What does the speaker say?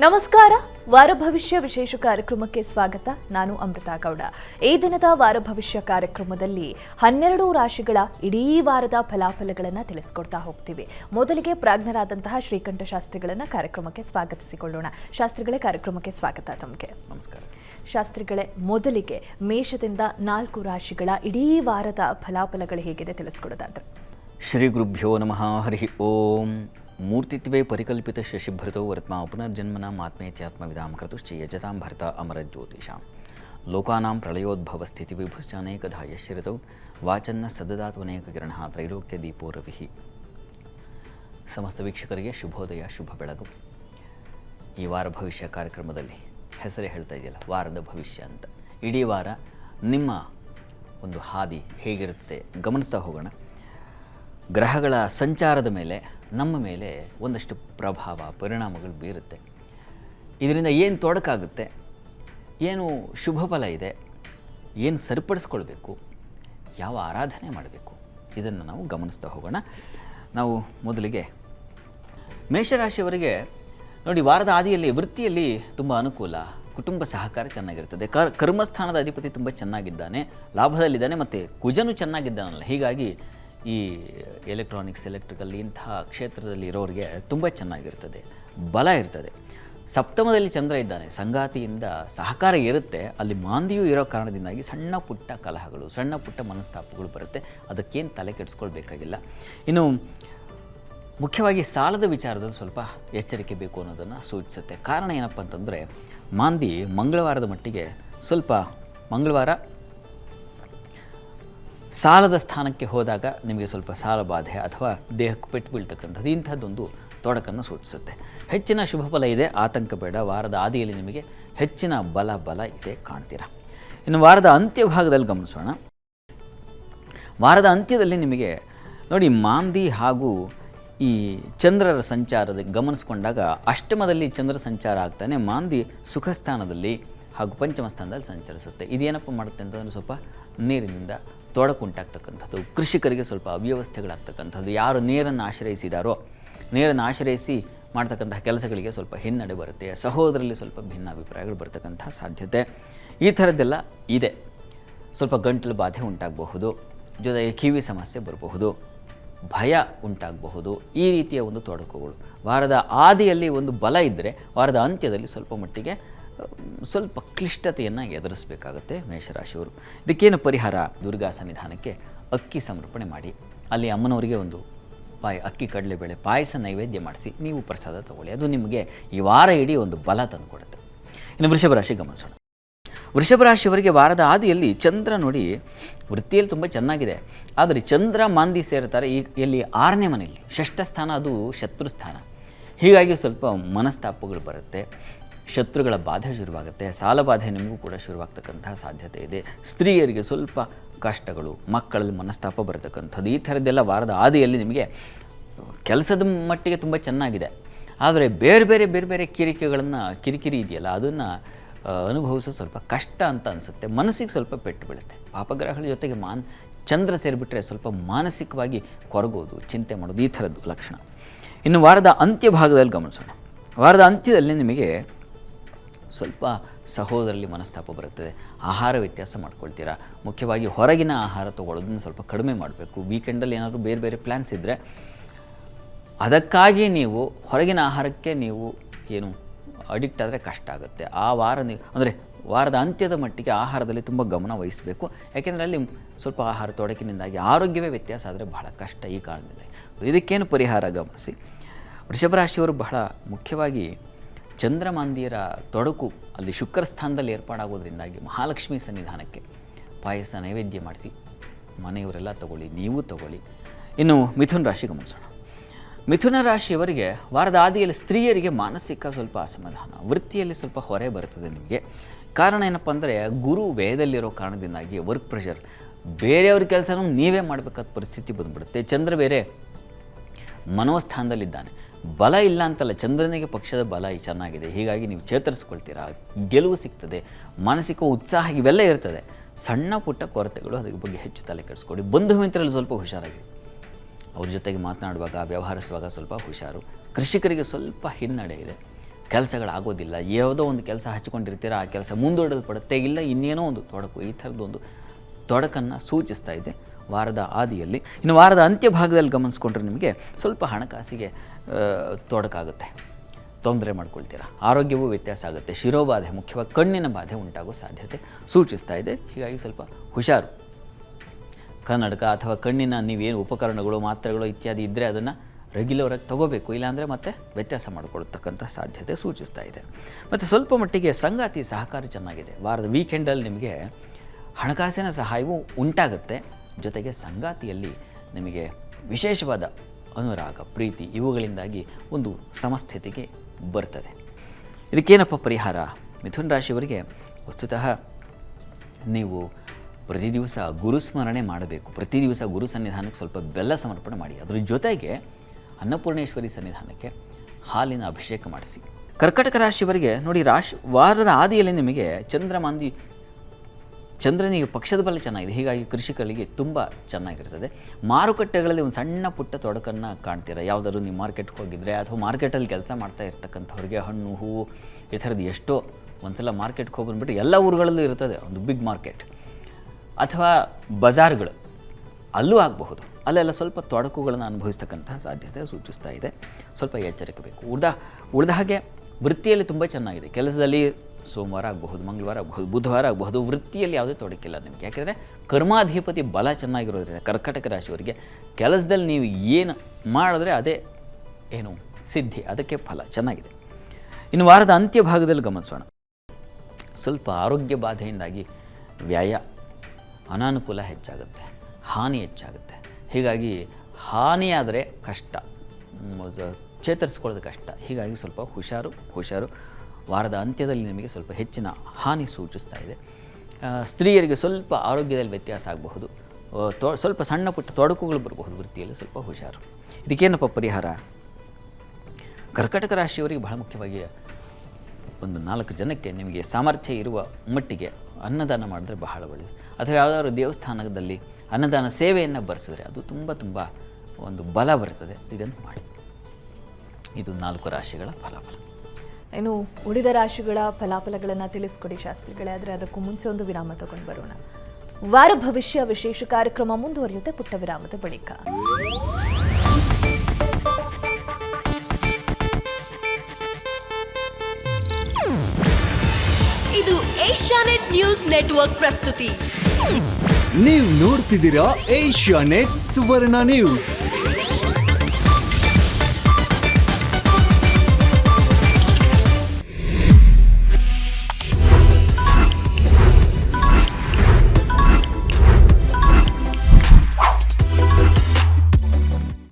ನಮಸ್ಕಾರ. ವಾರ ಭವಿಷ್ಯ ವಿಶೇಷ ಕಾರ್ಯಕ್ರಮಕ್ಕೆ ಸ್ವಾಗತ. ನಾನು ಅಮೃತಾ ಗೌಡ. ಈ ದಿನದ ವಾರ ಭವಿಷ್ಯ ಕಾರ್ಯಕ್ರಮದಲ್ಲಿ ಹನ್ನೆರಡು ರಾಶಿಗಳ ಇಡೀ ವಾರದ ಫಲಾಫಲಗಳನ್ನು ತಿಳಿಸ್ಕೊಡ್ತಾ ಹೋಗ್ತೀವಿ. ಮೊದಲಿಗೆ ಪ್ರಾಜ್ಞರಾದಂತಹ ಶ್ರೀಕಂಠ ಶಾಸ್ತ್ರಿಗಳನ್ನು ಕಾರ್ಯಕ್ರಮಕ್ಕೆ ಸ್ವಾಗತಿಸಿಕೊಳ್ಳೋಣ. ಶಾಸ್ತ್ರಿಗಳೇ ಕಾರ್ಯಕ್ರಮಕ್ಕೆ ಸ್ವಾಗತ ತಮಗೆ. ನಮಸ್ಕಾರ. ಶಾಸ್ತ್ರಿಗಳೇ ಮೊದಲಿಗೆ ಮೇಷದಿಂದ ನಾಲ್ಕು ರಾಶಿಗಳ ಇಡೀ ವಾರದ ಫಲಾಫಲಗಳು ಹೇಗಿದೆ ತಿಳಿಸ್ಕೊಡೋದಾದ್ರೆ. ಶ್ರೀ ಗುರುಭ್ಯೋ ನಮಃ. ಹರಿ ಓಂ. ಮೂರ್ತಿತ್ವೇ ಪರಿಕಲ್ಪಿತ ಶಶಿಭೃತೋ ವರ್ತ್ಮ ಪುನರ್ಜನ್ಮನ ಆತ್ಮೇತ್ಯಾತ್ಮವಿದಾಂ ಕೃತುಶ್ಚ ಯಜತಾಂ ಭರತ ಅಮರ ಜ್ಯೋತಿಷಾಂ. ಲೋಕಾನಾಂ ಪ್ರಳಯೋದ್ಭವ ಸ್ಥಿತಿ ವಿಭುಶ್ಚಾನೇಕಧಾ ಯಶ್ರಿತೌ ವಾಚನ್ನ ಸದದಾತ್ವನೇಕ ಕಿರಣ ತ್ರೈಲೋಕ್ಯ ದೀಪೋ ರವಿ. ಸಮಸ್ತ ವೀಕ್ಷಕರಿಗೆ ಶುಭೋದಯ, ಶುಭ ಬೆಳಗು. ಈ ವಾರ ಭವಿಷ್ಯ ಕಾರ್ಯಕ್ರಮದಲ್ಲಿ ಹೆಸರೇ ಹೇಳ್ತಾ ಇದೆಯಲ್ಲ, ವಾರದ ಭವಿಷ್ಯ ಅಂತ. ಇಡೀ ವಾರ ನಿಮ್ಮ ಒಂದು ಹಾದಿ ಹೇಗಿರುತ್ತೆ ಗಮನಿಸ್ತಾ ಹೋಗೋಣ. ಗ್ರಹಗಳ ಸಂಚಾರದ ಮೇಲೆ, ನಮ್ಮ ಮೇಲೆ ಒಂದಷ್ಟು ಪ್ರಭಾವ, ಪರಿಣಾಮಗಳು ಬೀರುತ್ತೆ. ಇದರಿಂದ ಏನು ತೊಡಕಾಗುತ್ತೆ? ಏನು ಶುಭ ಫಲ ಇದೆ? ಏನು ಸರಿಪಡಿಸ್ಕೊಳ್ಬೇಕು? ಯಾವ ಆರಾಧನೆ ಮಾಡಬೇಕು? ಇದನ್ನು ನಾವು ಗಮನಿಸ್ತಾ ಹೋಗೋಣ. ನಾವು ಮೊದಲಿಗೆ ಮೇಷರಾಶಿಯವರಿಗೆ, ನೋಡಿ ವಾರದ ಆದಿಯಲ್ಲಿ ವೃತ್ತಿಯಲ್ಲಿ ತುಂಬ ಅನುಕೂಲ. ಕುಟುಂಬ ಸಹಕಾರ ಚೆನ್ನಾಗಿರ್ತದೆ. ಕರ್, ಕರ್ಮಸ್ಥಾನದ ಅಧಿಪತಿ ತುಂಬ ಚೆನ್ನಾಗಿದ್ದಾನೆ. ಲಾಭದಲ್ಲಿದ್ದಾನೆ ಮತ್ತು ಕುಜನು ಚೆನ್ನಾಗಿದ್ದಾನಲ್ಲ. ಹೀಗಾಗಿ ಈ ಎಲೆಕ್ಟ್ರಾನಿಕ್ಸ್ ಎಲೆಕ್ಟ್ರಿಕಲ್ ಇಂತಹ ಕ್ಷೇತ್ರದಲ್ಲಿ ಇರೋರಿಗೆ ತುಂಬ ಚೆನ್ನಾಗಿರ್ತದೆ, ಬಲ ಇರ್ತದೆ. ಸಪ್ತಮದಲ್ಲಿ ಚಂದ್ರ ಇದ್ದಾನೆ, ಸಂಗಾತಿಯಿಂದ ಸಹಕಾರ ಇರುತ್ತೆ, ಅಲ್ಲಿ ಮಾಂದಿಯೂ ಇರೋ ಕಾರಣದಿಂದಾಗಿ ಸಣ್ಣ ಪುಟ್ಟ ಕಲಹಗಳು, ಸಣ್ಣ ಪುಟ್ಟ ಮನಸ್ತಾಪಗಳು ಬರುತ್ತೆ, ಅದಕ್ಕೇನು ತಲೆ ಕೆಡಿಸ್ಕೊಳ್ಬೇಕಾಗಿಲ್ಲ. ಇನ್ನು, ಮುಖ್ಯವಾಗಿ ಸಾಲದ ವಿಚಾರದಲ್ಲಿ ಸ್ವಲ್ಪ ಎಚ್ಚರಿಕೆ ಬೇಕು ಅನ್ನೋದನ್ನು ಸೂಚಿಸುತ್ತೆ. ಕಾರಣ ಏನಪ್ಪ ಅಂತಂದರೆ ಮಾಂದಿ ಮಂಗಳವಾರದ ಮಟ್ಟಿಗೆ ಸ್ವಲ್ಪ ಮಂಗಳವಾರ ಸಾಲದ ಸ್ಥಾನಕ್ಕೆ ಹೋದಾಗ ನಿಮಗೆ ಸ್ವಲ್ಪ ಸಾಲ ಬಾಧೆ ಅಥವಾ ದೇಹಕ್ಕೆ ಪೆಟ್ಟು ಬೀಳ್ತಕ್ಕಂಥದ್ದು ಇಂಥದ್ದೊಂದು ತೊಡಕನ್ನು ಸೂಚಿಸುತ್ತೆ. ಹೆಚ್ಚಿನ ಶುಭ ಫಲ ಇದೆ, ಆತಂಕ ಬೇಡ, ವಾರದ ಆದಿಯಲ್ಲಿ ನಿಮಗೆ ಹೆಚ್ಚಿನ ಬಲ ಬಲ ಇದೆ ಕಾಣ್ತೀರಾ? ಇನ್ನು ವಾರದ ಅಂತ್ಯಭಾಗದಲ್ಲಿ ಗಮನಿಸೋಣ. ವಾರದ ಅಂತ್ಯದಲ್ಲಿ ನಿಮಗೆ ನೋಡಿ, ಮಾಂದಿ ಹಾಗೂ ಈ ಚಂದ್ರರ ಸಂಚಾರದ ಗಮನಿಸ್ಕೊಂಡಾಗ ಅಷ್ಟಮದಲ್ಲಿ ಚಂದ್ರ ಸಂಚಾರ ಆಗ್ತಾನೆ, ಮಾಂದಿ ಸುಖ ಸ್ಥಾನದಲ್ಲಿ ಹಾಗೂ ಪಂಚಮ ಸ್ಥಾನದಲ್ಲಿ ಸಂಚರಿಸುತ್ತೆ. ಇದೇನಪ್ಪ ಮಾಡುತ್ತೆ ಅಂತಂದರೆ ಸ್ವಲ್ಪ ನೀರಿನಿಂದ ತೊಡಕುಂಟಾಗ್ತಕ್ಕಂಥದ್ದು, ಕೃಷಿಕರಿಗೆ ಸ್ವಲ್ಪ ಅವ್ಯವಸ್ಥೆಗಳಾಗ್ತಕ್ಕಂಥದ್ದು, ಯಾರು ನೀರನ್ನು ಆಶ್ರಯಿಸಿದಾರೋ, ನೀರನ್ನು ಆಶ್ರಯಿಸಿ ಮಾಡ್ತಕ್ಕಂತಹ ಕೆಲಸಗಳಿಗೆ ಸ್ವಲ್ಪ ಹಿನ್ನಡೆ ಬರುತ್ತೆ ಸಹೋದರಲ್ಲಿ ಸ್ವಲ್ಪ ಭಿನ್ನ ಅಭಿಪ್ರಾಯಗಳು ಬರ್ತಕ್ಕಂಥ ಸಾಧ್ಯತೆ. ಈ ಥರದ್ದೆಲ್ಲ ಇದೆ. ಸ್ವಲ್ಪ ಗಂಟಲು ಬಾಧೆ ಉಂಟಾಗಬಹುದು, ಜೊತೆಗೆ ಕಿವಿ ಸಮಸ್ಯೆ ಬರಬಹುದು, ಭಯ ಉಂಟಾಗಬಹುದು, ಈ ರೀತಿಯ ಒಂದು ತೊಡಕುಗಳು. ವಾರದ ಆದಿಯಲ್ಲಿ ಒಂದು ಬಲ ಇದ್ದರೆ ವಾರದ ಅಂತ್ಯದಲ್ಲಿ ಸ್ವಲ್ಪ ಮಟ್ಟಿಗೆ ಸ್ವಲ್ಪ ಕ್ಲಿಷ್ಟತೆಯನ್ನು ಎದುರಿಸಬೇಕಾಗುತ್ತೆ ಮೇಷರಾಶಿಯವರು. ಇದಕ್ಕೇನು ಪರಿಹಾರ? ದುರ್ಗಾ ಸನ್ನಿಧಾನಕ್ಕೆ ಅಕ್ಕಿ ಸಮರ್ಪಣೆ ಮಾಡಿ. ಅಲ್ಲಿ ಅಮ್ಮನವರಿಗೆ ಒಂದು ಪಾಯ, ಅಕ್ಕಿ ಕಡಲೆಬೇಳೆ ಪಾಯಸ ನೈವೇದ್ಯ ಮಾಡಿಸಿ ನೀವು ಪ್ರಸಾದ ತಗೊಳ್ಳಿ. ಅದು ನಿಮಗೆ ಈ ವಾರ ಇಡೀ ಒಂದು ಬಲ ತಂದುಕೊಡುತ್ತೆ ಇನ್ನು ವೃಷಭ ರಾಶಿ ಗಮನಿಸೋಣ. ವೃಷಭ ರಾಶಿಯವರಿಗೆ ವಾರದ ಆದಿಯಲ್ಲಿ ಚಂದ್ರ ನೋಡಿ ವೃತ್ತಿಯಲ್ಲಿ ತುಂಬ ಚೆನ್ನಾಗಿದೆ. ಆದರೆ ಚಂದ್ರ ಮಾಂದಿ ಸೇರ್ತಾರೆ. ಈ ಇಲ್ಲಿ ಆರನೇ ಮನೆಯಲ್ಲಿ. ಷಷ್ಠ ಸ್ಥಾನ ಅದು ಶತ್ರು ಸ್ಥಾನ ಹೀಗಾಗಿ ಸ್ವಲ್ಪ ಮನಸ್ತಾಪಗಳು ಬರುತ್ತೆ. ಶತ್ರುಗಳ ಬಾಧೆ ಶುರುವಾಗುತ್ತೆ, ಸಾಲ ಬಾಧೆ ನಿಮಗೂ ಕೂಡ ಶುರುವಾಗ್ತಕ್ಕಂತಹ ಸಾಧ್ಯತೆ ಇದೆ. ಸ್ತ್ರೀಯರಿಗೆ ಸ್ವಲ್ಪ ಕಷ್ಟಗಳು, ಮಕ್ಕಳಲ್ಲಿ ಮನಸ್ತಾಪ ಬರತಕ್ಕಂಥದ್ದು, ಈ ಥರದ್ದೆಲ್ಲ ವಾರದ ಆದಿಯಲ್ಲಿ ನಿಮಗೆ ಕೆಲಸದ ಮಟ್ಟಿಗೆ ತುಂಬ ಚೆನ್ನಾಗಿದೆ. ಆದರೆ ಬೇರೆ ಬೇರೆ ಬೇರೆ ಬೇರೆ ಕಿರಿಕೆಗಳನ್ನು, ಕಿರಿಕಿರಿ ಇದೆಯಲ್ಲ, ಅದನ್ನು ಅನುಭವಿಸೋದು ಸ್ವಲ್ಪ ಕಷ್ಟ ಅಂತ ಅನಿಸುತ್ತೆ. ಮನಸ್ಸಿಗೆ ಸ್ವಲ್ಪ ಪೆಟ್ಟು ಬೀಳುತ್ತೆ. ಪಾಪಗ್ರಹಗಳ ಜೊತೆಗೆ ಮಾನ್, ಚಂದ್ರ ಸೇರಿಬಿಟ್ರೆ ಸ್ವಲ್ಪ ಮಾನಸಿಕವಾಗಿ ಕೊರಗೋದು, ಚಿಂತೆ ಮಾಡೋದು, ಈ ಥರದ್ದು ಲಕ್ಷಣ. ಇನ್ನು ವಾರದ ಅಂತ್ಯ ಭಾಗದಲ್ಲಿ ಗಮನಿಸೋಣ. ವಾರದ ಅಂತ್ಯದಲ್ಲಿ ನಿಮಗೆ ಸ್ವಲ್ಪ ಸಹೋದರಲ್ಲಿ ಮನಸ್ತಾಪ ಬರುತ್ತದೆ ಆಹಾರ ವ್ಯತ್ಯಾಸ ಮಾಡ್ಕೊಳ್ತೀರಾ? ಮುಖ್ಯವಾಗಿ ಹೊರಗಿನ ಆಹಾರ ತೊಗೊಳೋದನ್ನ ಸ್ವಲ್ಪ ಕಡಿಮೆ ಮಾಡಬೇಕು. ವೀಕೆಂಡಲ್ಲಿ ಏನಾದರೂ ಬೇರೆ ಬೇರೆ ಪ್ಲ್ಯಾನ್ಸ್ ಇದ್ದರೆ ಅದಕ್ಕಾಗಿ ನೀವು ಹೊರಗಿನ ಆಹಾರಕ್ಕೆ ನೀವು ಏನು ಅಡಿಕ್ಟ್ ಆದರೆ ಕಷ್ಟ ಆಗುತ್ತೆ. ಆ ವಾರ ನೀವು ಅಂದರೆ ವಾರದ ಅಂತ್ಯದ ಮಟ್ಟಿಗೆ ಆಹಾರದಲ್ಲಿ ತುಂಬ ಗಮನ ವಹಿಸಬೇಕು. ಯಾಕೆಂದರೆ ಅಲ್ಲಿ ಸ್ವಲ್ಪ ಆಹಾರ ತೊಡಕಿನಿಂದಾಗಿ ಆರೋಗ್ಯವೇ ವ್ಯತ್ಯಾಸ ಆದರೆ ಬಹಳ ಕಷ್ಟ ಈ ಕಾರಣದಿಂದ ಇದಕ್ಕೇನು ಪರಿಹಾರ ಗಮನಿಸಿ. ವೃಷಭ ರಾಶಿಯವರು ಬಹಳ ಮುಖ್ಯವಾಗಿ ಚಂದ್ರಮಾಂದಿಯರ ತೊಡಕು ಅಲ್ಲಿ ಶುಕ್ರ ಸ್ಥಾನದಲ್ಲಿ ಏರ್ಪಾಡಾಗೋದ್ರಿಂದಾಗಿ ಮಹಾಲಕ್ಷ್ಮಿ ಸನ್ನಿಧಾನಕ್ಕೆ ಪಾಯಸ ನೈವೇದ್ಯ ಮಾಡಿಸಿ ಮನೆಯವರೆಲ್ಲ ತಗೊಳ್ಳಿ, ನೀವು ತಗೊಳ್ಳಿ. ಇನ್ನು ಮಿಥುನ ರಾಶಿ ಗಮನಿಸೋಣ ಮಿಥುನ ರಾಶಿಯವರಿಗೆ ವಾರದ ಆದಿಯಲ್ಲಿ ಸ್ತ್ರೀಯರಿಗೆ ಮಾನಸಿಕ ಸ್ವಲ್ಪ ಅಸಮಾಧಾನ, ವೃತ್ತಿಯಲ್ಲಿ ಸ್ವಲ್ಪ ಹೊರೆ ಬರುತ್ತದೆ ನಿಮಗೆ. ಕಾರಣ ಏನಪ್ಪ ಅಂದರೆ ಗುರು ವೇದಲ್ಲಿರೋ ಕಾರಣದಿಂದಾಗಿ ವರ್ಕ್ ಪ್ರೆಷರ್ ಬೇರೆಯವ್ರ ಕೆಲಸನೂ ನೀವೇ ಮಾಡಬೇಕಾದ ಪರಿಸ್ಥಿತಿ ಬಂದುಬಿಡುತ್ತೆ. ಚಂದ್ರ ಬೇರೆ ಮನೋಸ್ಥಾನದಲ್ಲಿದ್ದಾನೆ. ಬಲ ಇಲ್ಲ ಅಂತಲ್ಲ, ಚಂದ್ರನಿಗೆ ಪಕ್ಷದ ಬಲ ಚೆನ್ನಾಗಿದೆ, ಹೀಗಾಗಿ ನೀವು ಚೇತರಿಸ್ಕೊಳ್ತೀರಾ? ಗೆಲುವು ಸಿಗ್ತದೆ, ಮಾನಸಿಕ ಉತ್ಸಾಹ ಇವೆಲ್ಲ ಇರ್ತದೆ. ಸಣ್ಣ ಪುಟ್ಟ ಕೊರತೆಗಳು ಅದ್ರ ಬಗ್ಗೆ ಹೆಚ್ಚು ತಲೆ ಕೆಡಿಸ್ಕೊಡಿ. ಬಂಧು ಮಿತ್ರರಲ್ಲಿ ಸ್ವಲ್ಪ ಹುಷಾರಾಗಿ. ಅವ್ರ ಜೊತೆಗೆ ಮಾತನಾಡುವಾಗ, ವ್ಯವಹರಿಸುವಾಗ ಸ್ವಲ್ಪ ಹುಷಾರು. ಕೃಷಿಕರಿಗೆ ಸ್ವಲ್ಪ ಹಿನ್ನಡೆ ಇದೆ. ಕೆಲಸಗಳಾಗೋದಿಲ್ಲ. ಯಾವುದೋ ಒಂದು ಕೆಲಸ ಹಚ್ಕೊಂಡಿರ್ತೀರ, ಆ ಕೆಲಸ ಮುಂದೂಡಲ್ಪಡುತ್ತೆ ಇಲ್ಲ ಇನ್ನೇನೋ ಒಂದು ತೊಡಕು, ಈ ಥರದ್ದೊಂದು ತೊಡಕನ್ನು ಸೂಚಿಸ್ತಾ ಇದೆ. ವಾರದ ಆದಿಯಲ್ಲಿ. ಇನ್ನು ವಾರದ ಅಂತ್ಯ ಭಾಗದಲ್ಲಿ ಗಮನಿಸ್ಕೊಂಡ್ರೆ ನಿಮಗೆ ಸ್ವಲ್ಪ ಹಣಕಾಸಿಗೆ ತೊಡಕಾಗುತ್ತೆ. ತೊಂದರೆ ಮಾಡ್ಕೊಳ್ತೀರಾ. ಆರೋಗ್ಯವೂ ವ್ಯತ್ಯಾಸ ಆಗುತ್ತೆ. ಶಿರೋಬಾಧೆ ಮುಖ್ಯವಾಗಿ ಕಣ್ಣಿನ ಬಾಧೆ ಉಂಟಾಗೋ ಸಾಧ್ಯತೆ ಸೂಚಿಸ್ತಾ ಇದೆ. ಹೀಗಾಗಿ ಸ್ವಲ್ಪ ಹುಷಾರು. ಕನ್ನಡಕ ಅಥವಾ ಕಣ್ಣಿನ ನೀವೇನು ಉಪಕರಣಗಳು, ಮಾತ್ರೆಗಳು ಇತ್ಯಾದಿ ಇದ್ದರೆ ಅದನ್ನು ರೆಗ್ಯುಲರಾಗಿ ತಗೋಬೇಕು. ಇಲ್ಲಾಂದರೆ ಮತ್ತೆ ವ್ಯತ್ಯಾಸ ಮಾಡಿಕೊಳ್ತಕ್ಕಂಥ ಸಾಧ್ಯತೆ ಸೂಚಿಸ್ತಾ ಇದೆ. ಮತ್ತು ಸ್ವಲ್ಪ ಮಟ್ಟಿಗೆ ಸಂಗಾತಿ ಸಹಕಾರ ಚೆನ್ನಾಗಿದೆ. ವಾರದ ವೀಕೆಂಡಲ್ಲಿ ನಿಮಗೆ ಹಣಕಾಸಿನ ಸಹಾಯವೂ ಉಂಟಾಗುತ್ತೆ. ಜೊತೆಗೆ ಸಂಗಾತಿಯಲ್ಲಿ ನಿಮಗೆ ವಿಶೇಷವಾದ ಅನುರಾಗ, ಪ್ರೀತಿ ಇವುಗಳಿಂದಾಗಿ ಒಂದು ಸಮಸ್ಥಿತಿಗೆ ಬರ್ತದೆ. ಇದಕ್ಕೇನಪ್ಪ ಪರಿಹಾರ? ಮಿಥುನ್ ರಾಶಿಯವರಿಗೆ ವಸ್ತುತಃ ನೀವು ಪ್ರತಿ ದಿವಸ ಗುರುಸ್ಮರಣೆ ಮಾಡಬೇಕು. ಪ್ರತಿ ದಿವಸ ಗುರು ಸನ್ನಿಧಾನಕ್ಕೆ ಸ್ವಲ್ಪ ಬೆಲ್ಲ ಸಮರ್ಪಣೆ ಮಾಡಿ. ಅದರ ಜೊತೆಗೆ ಅನ್ನಪೂರ್ಣೇಶ್ವರಿ ಸನ್ನಿಧಾನಕ್ಕೆ ಹಾಲಿನ ಅಭಿಷೇಕ ಮಾಡಿಸಿ. ಕರ್ಕಟಕ ರಾಶಿಯವರಿಗೆ ನೋಡಿ, ರಾಶಿ ವಾರದ ಆದಿಯಲ್ಲಿ ನಿಮಗೆ ಚಂದ್ರಮಾಂದಿ ಚಂದ್ರನಿಗೆ ಪಕ್ಷದ ಬಲ ಚೆನ್ನಾಗಿದೆ. ಹೀಗಾಗಿ ಕೃಷಿಕರಿಗೆ ತುಂಬ ಚೆನ್ನಾಗಿರ್ತದೆ. ಮಾರುಕಟ್ಟೆಗಳಲ್ಲಿ ಒಂದು ಸಣ್ಣ ಪುಟ್ಟ ತೊಡಕನ್ನು ಕಾಣ್ತೀರ? ಯಾವುದಾದ್ರು ನೀವು ಮಾರ್ಕೆಟ್ಗೆ ಹೋಗಿದ್ರೆ ಅಥವಾ ಮಾರ್ಕೆಟಲ್ಲಿ ಕೆಲಸ ಮಾಡ್ತಾ ಇರ್ತಕ್ಕಂಥವ್ರಿಗೆ ಹಣ್ಣು, ಹೂವು, ಈ ಥರದ್ದು ಎಷ್ಟೋ ಒಂದ್ಸಲ ಮಾರ್ಕೆಟ್ಗೆ ಹೋಗಿ ಬಂದ್ಬಿಟ್ಟು ಎಲ್ಲ ಊರುಗಳಲ್ಲೂ ಇರ್ತದೆ ಒಂದು ಬಿಗ್ ಮಾರ್ಕೆಟ್ ಅಥವಾ ಬಜಾರ್ಗಳು, ಅಲ್ಲೂ ಆಗಬಹುದು. ಅಲ್ಲೆಲ್ಲ ಸ್ವಲ್ಪ ತೊಡಕುಗಳನ್ನು ಅನುಭವಿಸ್ತಕ್ಕಂತಹ ಸಾಧ್ಯತೆ ಸೂಚಿಸ್ತಾ ಇದೆ. ಸ್ವಲ್ಪ ಎಚ್ಚರಿಕೆ ಬೇಕು. ಉಳ್ದ ಉಳಿದ ಹಾಗೆ ವೃತ್ತಿಯಲ್ಲಿ ತುಂಬ ಚೆನ್ನಾಗಿದೆ. ಕೆಲಸದಲ್ಲಿ ಸೋಮವಾರ ಆಗಬಹುದು, ಮಂಗಳವಾರ ಆಗಬಹುದು, ಬುಧವಾರ ಆಗಬಹುದು, ವೃತ್ತಿಯಲ್ಲಿ ಯಾವುದೇ ತೊಡಕಿಲ್ಲ ನಿಮಗೆ. ಯಾಕೆಂದರೆ ಕರ್ಮಾಧಿಪತಿ ಬಲ ಚೆನ್ನಾಗಿರೋದ್ರಿಂದ, ಕರ್ಕಟಕ ರಾಶಿಯವರಿಗೆ ಕೆಲಸದಲ್ಲಿ ನೀವು ಏನು ಮಾಡಿದ್ರೆ ಅದೇ ಏನು ಸಿದ್ಧಿ, ಅದಕ್ಕೆ ಫಲ ಚೆನ್ನಾಗಿದೆ. ಇನ್ನು ವಾರದ ಅಂತ್ಯ ಭಾಗದಲ್ಲಿ ಗಮನಿಸೋಣ. ಸ್ವಲ್ಪ ಆರೋಗ್ಯ ಬಾಧೆಯಿಂದಾಗಿ ವ್ಯಯ, ಅನಾನುಕೂಲ ಹೆಚ್ಚಾಗುತ್ತೆ, ಹಾನಿ ಹೆಚ್ಚಾಗುತ್ತೆ. ಹೀಗಾಗಿ ಹಾನಿಯಾದರೆ ಕಷ್ಟ ಚೇತರಿಸ್ಕೊಳ್ಳೋದು ಕಷ್ಟ. ಹೀಗಾಗಿ ಸ್ವಲ್ಪ ಹುಷಾರು ಹುಷಾರು ವಾರದ ಅಂತ್ಯದಲ್ಲಿ ನಿಮಗೆ ಸ್ವಲ್ಪ ಹೆಚ್ಚಿನ ಹಾನಿ ಸೂಚಿಸ್ತಾ ಇದೆ. ಸ್ತ್ರೀಯರಿಗೆ ಸ್ವಲ್ಪ ಆರೋಗ್ಯದಲ್ಲಿ ವ್ಯತ್ಯಾಸ ಆಗಬಹುದು. ತೊ, ಸ್ವಲ್ಪ ಸಣ್ಣ ಪುಟ್ಟ ತೊಡಕುಗಳು ಬರಬಹುದು ವೃತ್ತಿಯಲ್ಲಿ ಸ್ವಲ್ಪ ಹುಷಾರು. ಇದಕ್ಕೇನಪ್ಪ ಪರಿಹಾರ? ಕರ್ಕಟಕ ರಾಶಿಯವರಿಗೆ ಬಹಳ ಮುಖ್ಯವಾಗಿ ಒಂದು ನಾಲ್ಕು ಜನಕ್ಕೆ ನಿಮಗೆ ಸಾಮರ್ಥ್ಯ ಇರುವ ಮಟ್ಟಿಗೆ ಅನ್ನದಾನ ಮಾಡಿದ್ರೆ ಬಹಳ ಒಳ್ಳೆಯದು ಅಥವಾ ಯಾವುದಾದ್ರು ದೇವಸ್ಥಾನದಲ್ಲಿ ಅನ್ನದಾನ ಸೇವೆಯನ್ನು ಬರೆಸಿದ್ರೆ ಅದು ತುಂಬ ತುಂಬ ಒಂದು ಬಲ ಬರ್ತದೆ. ಇದನ್ನು ಮಾಡಿ. ಇದು ನಾಲ್ಕು ರಾಶಿಗಳ ಫಲಾಫಲ. ಇನ್ನು ಉಳಿದ ರಾಶಿಗಳ ಫಲಾಫಲಗಳನ್ನು ತಿಳಿಸ್ಕೊಡಿ ಶಾಸ್ತ್ರಿಗಳೇ ಆದರೆ ಅದಕ್ಕೂ ಮುಂಚೆ ಒಂದು ವಿರಾಮ ತಗೊಂಡು ಬರೋಣ. ವಾರ ಭವಿಷ್ಯ ವಿಶೇಷ ಕಾರ್ಯಕ್ರಮ ಮುಂದುವರಿಯುತ್ತೆ ಪುಟ್ಟ ವಿರಾಮದ ಬಳಿಕ. ಇದು ಏಷ್ಯಾನೆಟ್ ನ್ಯೂಸ್ ನೆಟ್ವರ್ಕ್ ಪ್ರಸ್ತುತಿ. ನೀವು ನೋಡ್ತಿದ್ದೀರಾ ಏಷ್ಯಾ ನೆಟ್ ಸುವರ್ಣ ನ್ಯೂಸ್.